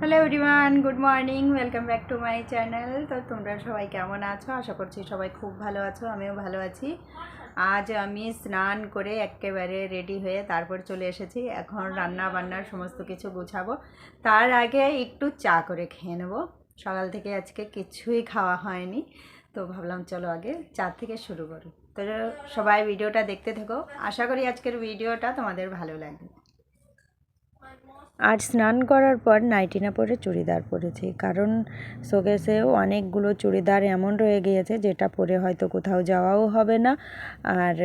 Hello everyone good morning welcome back to my channel তো তোমরা সবাই কেমন আছো? আশা করছি সবাই খুব ভালো আছো, আমিও ভালো আছি। আজ আমি স্নান করে একেবারে রেডি হয়ে তারপর চলে এসেছি। এখন রান্না বান্নার সমস্ত কিছু গুছাবো। তার আগে একটু চা করে খেয়ে নেব। সকাল থেকে আজকে কিছুই খাওয়া হয়নি। তো ভাবলাম চলো আগে চা থেকে শুরু করি। তো সবাই ভিডিওটা দেখতে থেকো। আশা করি আজকের ভিডিওটা তোমাদের ভালো লাগবে। আজ স্নান করার পর নাইটি না পরে চুড়িদার পরেছি। কারণ শোকেসেও অনেকগুলো চুড়িদার এমন রয়ে গিয়েছে যেটা পরে হয়তো কোথাও যাওয়াও হবে না। আর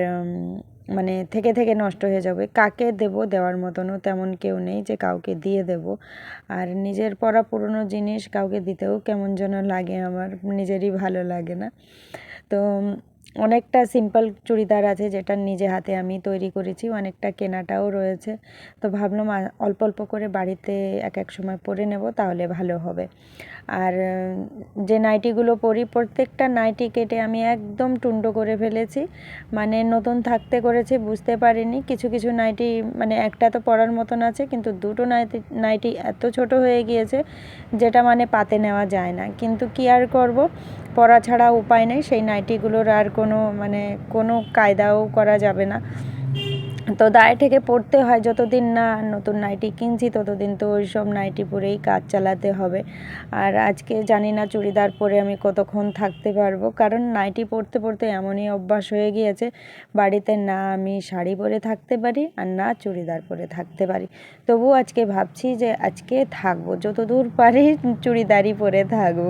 মানে থেকে থেকে নষ্ট হয়ে যাবে। কাকে দেব দেওয়ার মতনও তেমন কেউ নেই যে কাউকে দিয়ে দেব। আর নিজের পরা পুরনো জিনিস কাউকে দিতেও কেমন যেন লাগে আমার, নিজেরই ভালো লাগে না। তো অনেকটা সিম্পল চুড়িদার আছে যেটা নিজে হাতে আমি তৈরি করেছি, অনেকটা কেনাটাও রয়েছে। তো ভাবলাম অল্প অল্প করে বাড়িতে এক এক সময় পরে নেব, তাহলে ভালো হবে। আর যে নাইটিগুলো পরি, প্রত্যেকটা নাইটি কেটে আমি একদম টুন্ডো করে ফেলেছি। মানে নতুন থাকতে করেছি, বুঝতে পারিনি। কিছু কিছু নাইটি মানে একটা তো পরার মতন আছে, কিন্তু দুটো নাইটি নাইটি এত ছোট হয়ে গিয়েছে, যেটা মানে পাতে নেওয়া যায় না। কিন্তু কি আর করব? পরা ছাড়া উপায় নেই সেই নাইটিগুলোর আর কোনো মানে কোনো কায়দাও করা যাবে না। তো দায় থেকে পড়তে হয়, যতদিন না নতুন নাইটি কিনছি ততদিন তো ওই সব নাইটি পরেই কাজ চালাতে হবে। আর আজকে জানি না চুড়িদার পরে আমি কতক্ষণ থাকতে পারব, কারণ নাইটি পরতে পরতে এমনই অভ্যাস হয়ে গিয়েছে, বাড়িতে না আমি শাড়ি পরে থাকতে পারি আর না চুড়িদার পরে থাকতে পারি। তবু আজকে ভাবছি যে আজকে থাকব, যতদূর পারি চুড়িদারই পরে থাকব।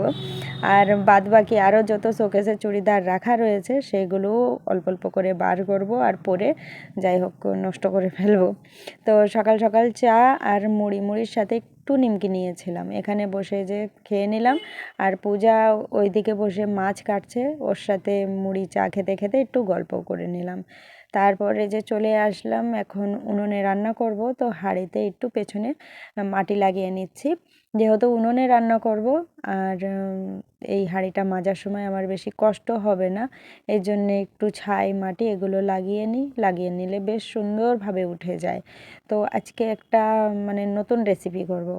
আর বাদ বাকি আরও যত শোকেসে চুড়িদার রাখা রয়েছে, সেগুলোও অল্প অল্প করে বার করব আর পরে যাই হোক নষ্ট করে ফেলব। তো সকাল সকাল চা আর মুড়ি মুড়ির সাথে একটু নিমকি নিয়েছিলাম। এখানে বসে যে খেয়ে নিলাম আর পূজা ওইদিকে বসে মাছ কাটছে, ওর সাথে মুড়ি চা খেতে খেতে একটু গল্প করে নিলাম। তারপরে যে চলে আসলাম, এখন উনুনে রান্না করব। তো হাঁড়িতে একটু পেছনে মাটি লাগিয়ে নিচ্ছি। যেহেতু উনুনে রান্না করব, আর এই হাঁড়িটা মাজার সময় আমার বেশি কষ্ট হবে না। এই জন্য একটু ছাই, মাটি এগুলো লাগিয়ে নিই। লাগিয়ে নিলে বেশ সুন্দরভাবে উঠে যায়। তো আজকে একটা মানে নতুন রেসিপি করব।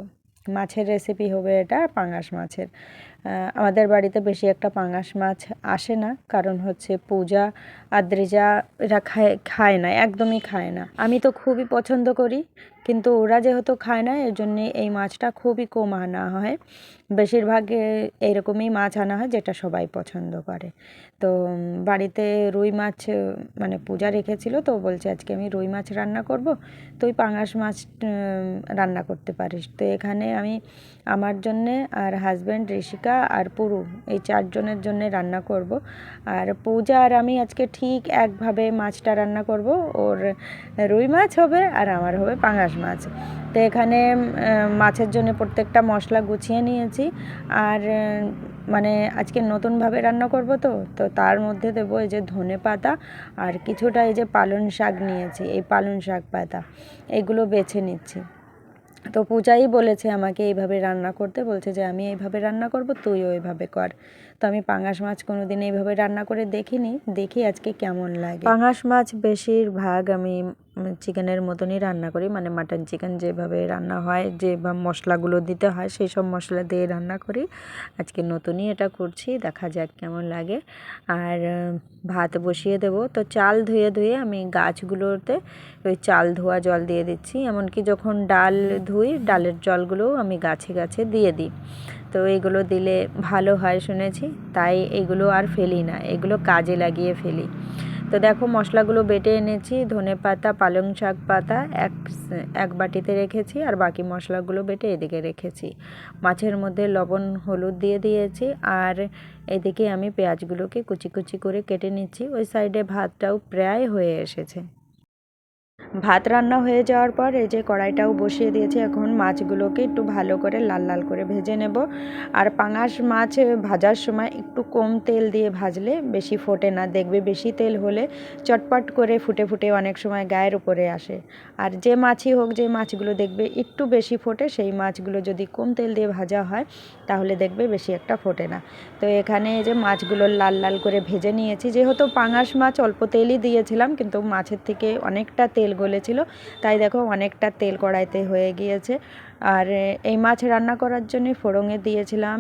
মাছের রেসিপি হবে এটা, পাঙাশ মাছের। আমাদের বাড়িতে বেশি একটা পাঙাশ মাছ আসে না, কারণ হচ্ছে পূজা আদ্রিজা এরা খায় খায় না, একদমই খায় না। আমি তো খুবই পছন্দ করি, কিন্তু ওরা যেহেতু খায় না, এর জন্যে এই মাছটা খুবই কম আনা হয়। বেশিরভাগ এইরকমই মাছ আনা হয় যেটা সবাই পছন্দ করে। তো বাড়িতে রুই মাছ মানে পূজা রেখেছিল, তো বলছে আজকে আমি রুই মাছ রান্না করব, তুই পাঙাশ মাছ রান্না করতে পারিস। তো এখানে আমি আমার জন্যে আর হাজব্যান্ড ঋষিকা আর পুরু, এই চারজনের জন্যে রান্না করব। আর পূজা আর আমি আজকে ঠিক একভাবে মাছটা রান্না করব। ওর রুই মাছ হবে আর আমার হবে পাঙাশ মাছ। তো এখানে মাছের জন্য প্রত্যেকটা মশলা গুছিয়ে নিয়েছি। আর মানে আজকে নতুনভাবে রান্না করব তো তো তার মধ্যে দেবো এই যে ধনে পাতা আর কিছুটা এই যে পালং শাক নিয়েছি, এই পালং শাক পাতা। এগুলো বেছে নিচ্ছি। তো পূজাই বলেছে আমাকে এইভাবে রান্না করতে, বলছে যে আমি এইভাবে রান্না করব, তুইও এইভাবে কর। তো আমি পাঙাশ মাছ কোনো দিন এইভাবে রান্না করে দেখিনি। দেখি আজকে কেমন লাগে। পাঙাশ মাছ বেশিরভাগ আমি চিকেনের মতনই রান্না করি। মানে মাটন চিকেন যেভাবে রান্না হয়, যে মশলাগুলো দিতে হয়, সেই সব মশলা দিয়ে রান্না করি। আজকে নতুনই এটা করছি, দেখা যাক কেমন লাগে। আর ভাত বসিয়ে দেবো। তো চাল ধুয়ে ধুয়ে আমি গাছগুলোতে ওই চাল ধোয়া জল দিয়ে দিচ্ছি। এমনকি যখন ডাল ধুই, ডালের জলগুলোও আমি গাছে গাছে দিয়ে দিই। তো এগুলো দিলে ভালো হয় শুনেছি। তাই এগুলো আর ফেলি না, এগুলো কাজে লাগিয়ে ফেলি। তো দেখো মশলাগুলো বেটে এনেছি, ধনে পাতা, পালং শাক পাতা এক এক বাটিতে রেখেছি আর বাকি মশলাগুলো বেটে এদিকে রেখেছি। মাছের মধ্যে লবণ, হলুদ দিয়ে দিয়েছি আর এদিকে আমি পেঁয়াজগুলোকে কুচি কুচি করে কেটে নিচ্ছি। ওই সাইডে ভাতটাও প্রায় হয়ে এসেছে। ভাত রান্না হয়ে যাওয়ার পর এই যে কড়াইটাও বসিয়ে দিয়েছি, এখন মাছগুলোকে একটু ভালো করে লাল লাল করে ভেজে নেব। আর পাঙাশ মাছ ভাজার সময় একটু কম তেল দিয়ে ভাজলে বেশি ফোটে না, দেখবে বেশি তেল হলে চটপট করে ফুটে ফুটে অনেক সময় গায়ের উপরে আসে। আর যে মাছই হোক, যে মাছগুলো দেখবে একটু বেশি ফোটে, সেই মাছগুলো যদি কম তেল দিয়ে ভাজা হয়, তাহলে দেখবে বেশি একটা ফোটে না। তো এখানে এই যে মাছগুলো লাল লাল করে ভেজে নিয়েছি। যেহেতু পাঙাশ মাছ অল্প তেলই দিয়েছিলাম, কিন্তু মাছের থেকে অনেকটা তেল গলেছিল তাই দেখো অনেকটা তেল কড়াইতে হয়ে গিয়েছে। আর এই মাছ রান্না করার জন্য ফোড়ঙে দিয়েছিলাম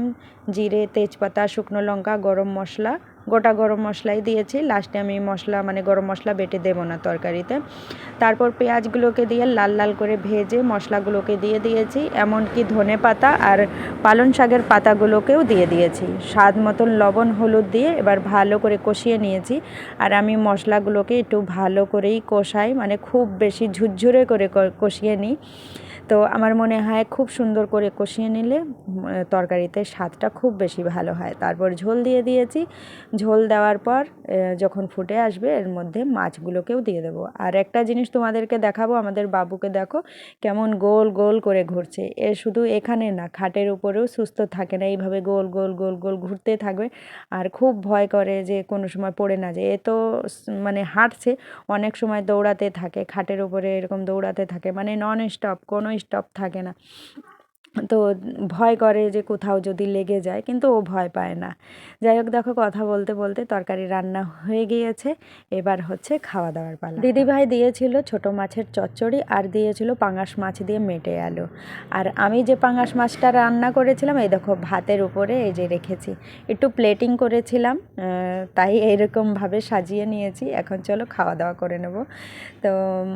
জিরে, তেজপাতা, শুকনো লঙ্কা, গরম মশলা গোটা গরম মশলাই দিয়েছি। লাস্টে আমি মশলা মানে গরম মশলা বেটে দেবো না তরকারিতে। তারপর পেঁয়াজগুলোকে দিয়ে লাল লাল করে ভেজে মশলাগুলোকে দিয়ে দিয়েছি। এমনকি ধনে পাতা আর পালং শাকের পাতাগুলোকেও দিয়ে দিয়েছি। স্বাদ মতন লবণ, হলুদ দিয়ে এবার ভালো করে কষিয়ে নিয়েছি। আর আমি মশলাগুলোকে একটু ভালো করেই কষাই মানে খুব বেশি ঝুরঝুরে করে কষিয়ে নিই। তো আমার মনে হয় খুব সুন্দর করে কষিয়ে নিলে তরকারিতে স্বাদটা খুব বেশি ভালো হয়। তারপর ঝোল দিয়ে দিয়েছি। ঝোল দেওয়ার পর যখন ফুটে আসবে, এর মধ্যে মাছগুলোকেও দিয়ে দেবো। আর একটা জিনিস তোমাদেরকে দেখাবো, আমাদের বাবুকে দেখো, কেমন গোল গোল করে ঘুরছে। এ শুধু এখানে না, খাটের উপরেও সুস্থ থাকে না, এইভাবে গোল গোল গোল গোল ঘুরতে থাকবে। আর খুব ভয় করে যে কোনো সময় পড়ে না যায় এ তো মানে হাঁটছে, অনেক সময় দৌড়াতে থাকে, খাটের উপরে এরকম দৌড়াতে থাকে মানে নন স্টপ কোনো স্টপ থাকে না। তো ভয় করে যে কোথাও যদি লেগে যায়, কিন্তু ও ভয় পায় না। যাই হোক, দেখো কথা বলতে বলতে তরকারি রান্না হয়ে গিয়েছে। এবার হচ্ছে খাওয়া দাওয়ার পালা। দিদিভাই দিয়েছিল ছোট মাছের চচ্চড়ি আর দিয়েছিল পাঙাশ মাছ দিয়ে মেটে আলু। আর আমি যে পাঙাশ মাছটা রান্না করেছিলাম, এই দেখো ভাতের উপরে এই যে রেখেছি। একটু প্লেটিং করেছিলাম তাই এইরকমভাবে সাজিয়ে নিয়েছি। এখন চলো খাওয়া দাওয়া করে নেব। তো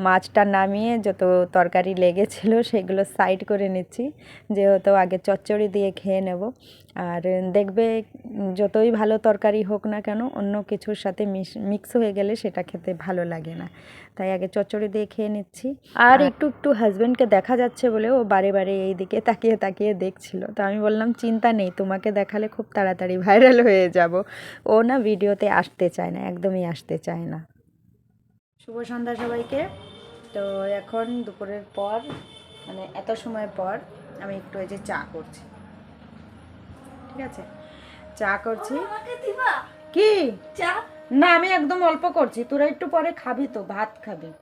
মাছটা নামিয়ে যত তরকারি লেগেছিল, সেগুলো সাইড করে নিচ্ছি। যেহেতু আগে চচ্চড়ি দিয়ে খেয়ে নেব। আর দেখবে যতই ভালো তরকারি হোক না কেন অন্য কিছুর সাথে মিক্স হয়ে গেলে সেটা খেতে ভালো লাগে না। তাই আগে চচ্চড়ি দিয়ে খেয়ে নিচ্ছি। আর একটু একটু হাজব্যান্ডকে দেখা যাচ্ছে বলে ও বারে বারে এই দিকে তাকিয়ে তাকিয়ে দেখছিল। তো আমি বললাম চিন্তা নেই তোমাকে দেখালে খুব তাড়াতাড়ি ভাইরাল হয়ে যাব। ও না ভিডিওতে আসতে চায় না একদমই আসতে চায় না। শুভ সন্ধ্যা সবাইকে। তো এখন দুপুরের পর মানে এত সময় পর আমি একটু এই যে চা করছি। ঠিক আছে? চা করছি। কি? চা? না আমি একদম অল্প করছি। তোরা একটু পরে খাবি তো ভাত খাবি।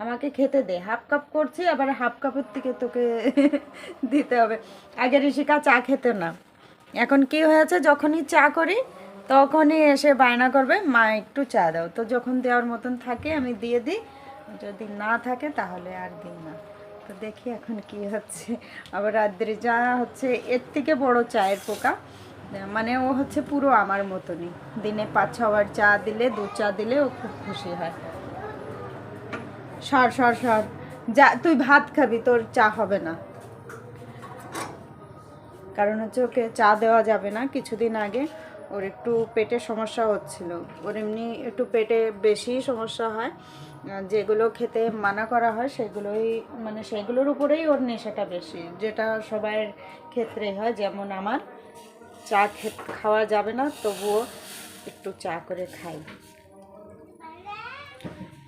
আমাকে খেতে দে। হাফ কাপ করছি আবার হাফ কাপের থেকে তোকে দিতে হবে। আগে ঋষিকা চা খেতে না। এখন কি হয়েছে যখনই চা করি তখনই এসে বায়না করবে মা একটু চা দাও। তো যখন দেওয়ার মতন থাকে আমি দিয়ে দিই। যদি না থাকে তাহলে আর দিই না। তো দেখি এখন কি হচ্ছে। আবার রাত্রে যা হচ্ছে, এর থেকে বড় চায়ের পোকা। মানে ও হচ্ছে পুরো আমার মতনই। দিনে পাঁচ ছবার চা দিলে, দু চা দিলে ও খুব খুশি হয়। সর সর সর। যা, তুই ভাত খাবি, তোর চা হবে না। কারণ হচ্ছে ওকে চা দেওয়া যাবে না। কিছুদিন আগে ওর একটু পেটে সমস্যা হচ্ছিল। ওর এমনি একটু পেটে বেশি সমস্যা হয়। যেগুলো খেতে মানা করা হয় সেগুলোই মানে সেগুলোর উপরেই ওর নেশাটা বেশি। যেটা সবাইয়ের ক্ষেত্রে হয়, যেমন আমার, চা খাওয়া যাবে না, তবুও একটু চা করে খাই।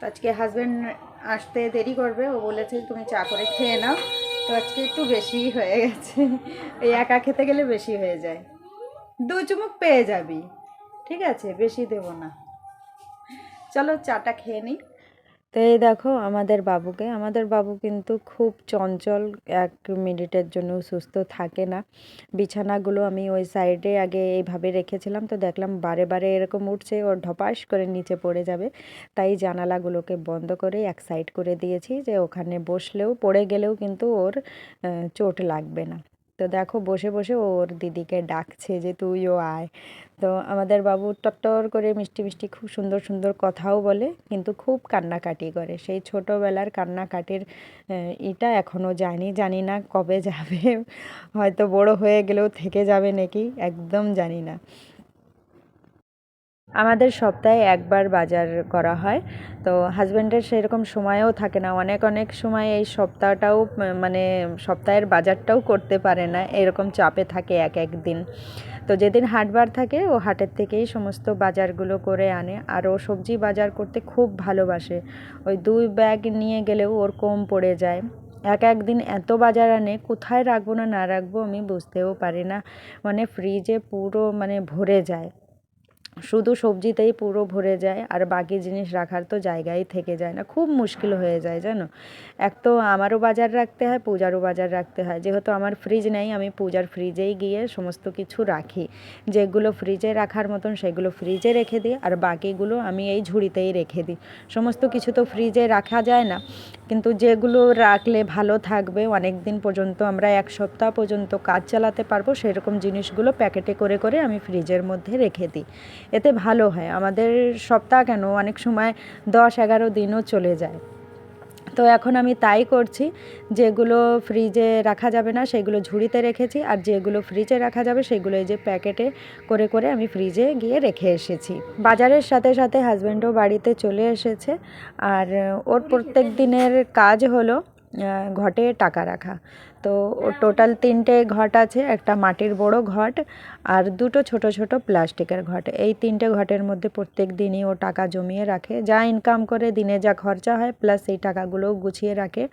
আজকে হাজব্যান্ড আসতে দেরি করবে, ও বলেছে তুমি চা করে খেয়ে নাও। তো আজকে একটু বেশি হয়ে গেছে। এই একা খেতে গেলে বেশি হয়ে যায়। দু চুমুক পেয়ে যাবি। ঠিক আছে, বেশি দেব না। চলো চাটা খেয়ে নিই। তো এই দেখো আমাদের বাবুকে। আমাদের বাবু কিন্তু খুব চঞ্চল, এক মিনিটের জন্য সুস্থ থাকে না। বিছানাগুলো আমি ওই সাইডে আগে এইভাবে রেখেছিলাম তো দেখলাম বারে বারে এরকম উঠছে ওর ঢপাস করে নিচে পড়ে যাবে। তাই জানালাগুলোকে বন্ধ করে এক সাইড করে দিয়েছি যে ওখানে বসলেও, পড়ে গেলেও কিন্তু ওর চোট লাগবে না। তো দেখো বসে বসে ওর দিদিকে ডাকছে যে তুইও আয়। তো আমাদের বাবু টট্টর করে মিষ্টি মিষ্টি খুব সুন্দর সুন্দর কথাও বলে, কিন্তু খুব কান্নাকাটি করে। সেই ছোটোবেলার কান্নাকাটির এটা এখনও জানি জানি না কবে যাবে। হয়তো বড় হয়ে গেলেও থেকে যাবে নাকি, একদম জানি না। আমাদের সপ্তাহে একবার বাজার করা হয়। তো হাজব্যান্ডের সেরকম সময়ও থাকে না। অনেক অনেক সময় এই সপ্তাহটাও মানে সপ্তাহের বাজারটাও করতে পারে না। এরকম চাপে থাকে এক এক দিন। তো যেদিন হাটবার থাকে, ও হাটের থেকেই সমস্ত বাজারগুলো করে আনে। আর ও সবজি বাজার করতে খুব ভালোবাসে। ওই দুই ব্যাগ নিয়ে গেলেও ওর কম পড়ে যায়। এক একদিন এত বাজার আনে, কোথায় রাখব না না রাখব আমি বুঝতেও পারি না। মানে ফ্রিজে পুরো মানে ভরে যায়। শুধু সবজিতেই পুরো ভরে যায় আর বাকি জিনিস রাখার তো জায়গাই থেকে যায় না। খুব মুশকিল হয়ে যায়, জানো? এক তো আমারও বাজার রাখতে হয়, পূজারও বাজার রাখতে হয়। যেহেতু আমার ফ্রিজ নেই, আমি পূজার ফ্রিজেই গিয়ে সমস্ত কিছু রাখি। যেগুলো ফ্রিজে রাখার মতন সেগুলো ফ্রিজে রেখে দিই আর বাকিগুলো আমি এই ঝুড়িতেই রেখে দিই। সমস্ত কিছু তো ফ্রিজে রাখা যায় না। কিন্তু যেগুলো রাখলে ভালো থাকবে অনেক দিন পর্যন্ত আমরা এক সপ্তাহ পর্যন্ত কাজ চালাতে পারব, সেরকম জিনিসগুলো প্যাকেটে করে করে আমি ফ্রিজের মধ্যে রেখে দিই। এতে ভালো হয়। আমাদের সপ্তাহ কেন? অনেক সময় দশ এগারো দিনও চলে যায়। তো এখন আমি তাই করছি, যেগুলো ফ্রিজে রাখা যাবে না, সেগুলো ঝুড়িতে রেখেছি, আর যেগুলো ফ্রিজে রাখা যাবে, সেগুলো এই যে প্যাকেটে করে করে আমি ফ্রিজে গিয়ে রেখে এসেছি। বাজারের সাথে সাথে হাজব্যান্ডও বাড়িতে চলে এসেছে, আর ওর প্রত্যেক দিনের কাজ হলো ঘটে টাকা রাখা। তো টোটাল তিনটে ঘট আছে, একটা মাটির বড় ঘট আর দুটো ছোট ছোট প্লাস্টিকের ঘট। এই তিনটে ঘটের মধ্যে প্রত্যেক দিনই ও টাকা জমিয়ে রাখে। যা ইনকাম করে দিনে যা খরচা হয় প্লাস এই টাকাগুলোও গুছিয়ে রাখে।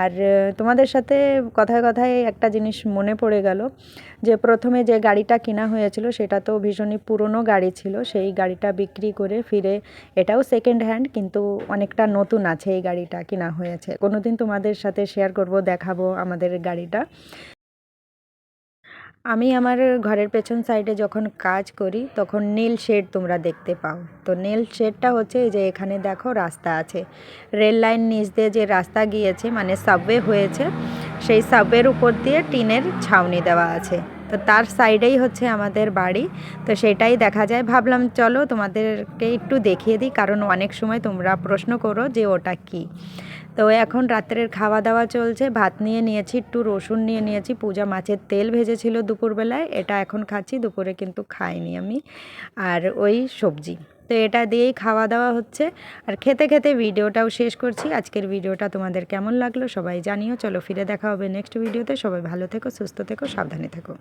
আর তোমাদের সাথে কথায় কথায় একটা জিনিস মনে পড়ে গেল, যে প্রথমে যে গাড়িটা কেনা হয়েছিল, সেটা তো ভীষণই পুরনো গাড়ি ছিল। সেই গাড়িটা বিক্রি করে ফিরে এটাও সেকেন্ড হ্যান্ড কিন্তু অনেকটা নতুন আছে এই গাড়িটা কেনা হয়েছে। কোনো দিন তোমাদের সাথে শেয়ার করব, দেখাবো, আমাদের গাড়িটা। আমি আমার ঘরের পেছন সাইডে যখন কাজ করি, তখন নীল শেড তোমরা দেখতে পাও। তো নীল শেডটা হচ্ছে যে এখানে দেখো রাস্তা আছে। রেল লাইন নিচ দিয়ে যে রাস্তা গিয়েছে মানে সাবওয়ে হয়েছে, সেই সাবওয়ের উপর দিয়ে টিনের ছাউনি দেওয়া আছে। তো তার সাইডেই হচ্ছে আমাদের বাড়ি। তো সেটাই দেখা যায়। ভাবলাম চলো তোমাদেরকে একটু দেখিয়ে দিই, কারণ অনেক সময় তোমরা প্রশ্ন করো যে ওটা কী। তো এখন রাত্রের খাওয়া দাওয়া চলছে। ভাত নিয়ে নিয়েছি, একটু রসুন নিয়ে নিয়েছি। পূজা মাছের তেল ভেজেছিল দুপুরবেলায়। এটা এখন খাচ্ছি, দুপুরে কিন্তু খাইনি আমি। আর ওই সবজি। তো এটা দিয়েই খাওয়া দাওয়া হচ্ছে। আর খেতে খেতে ভিডিওটাও শেষ করছি। আজকের ভিডিওটা তোমাদের কেমন লাগল সবাই জানিও। চলো ফিরে দেখা হবে নেক্সট ভিডিওতে। সবাই ভালো থেকো, সুস্থ থেকো, সাবধানে থেকো।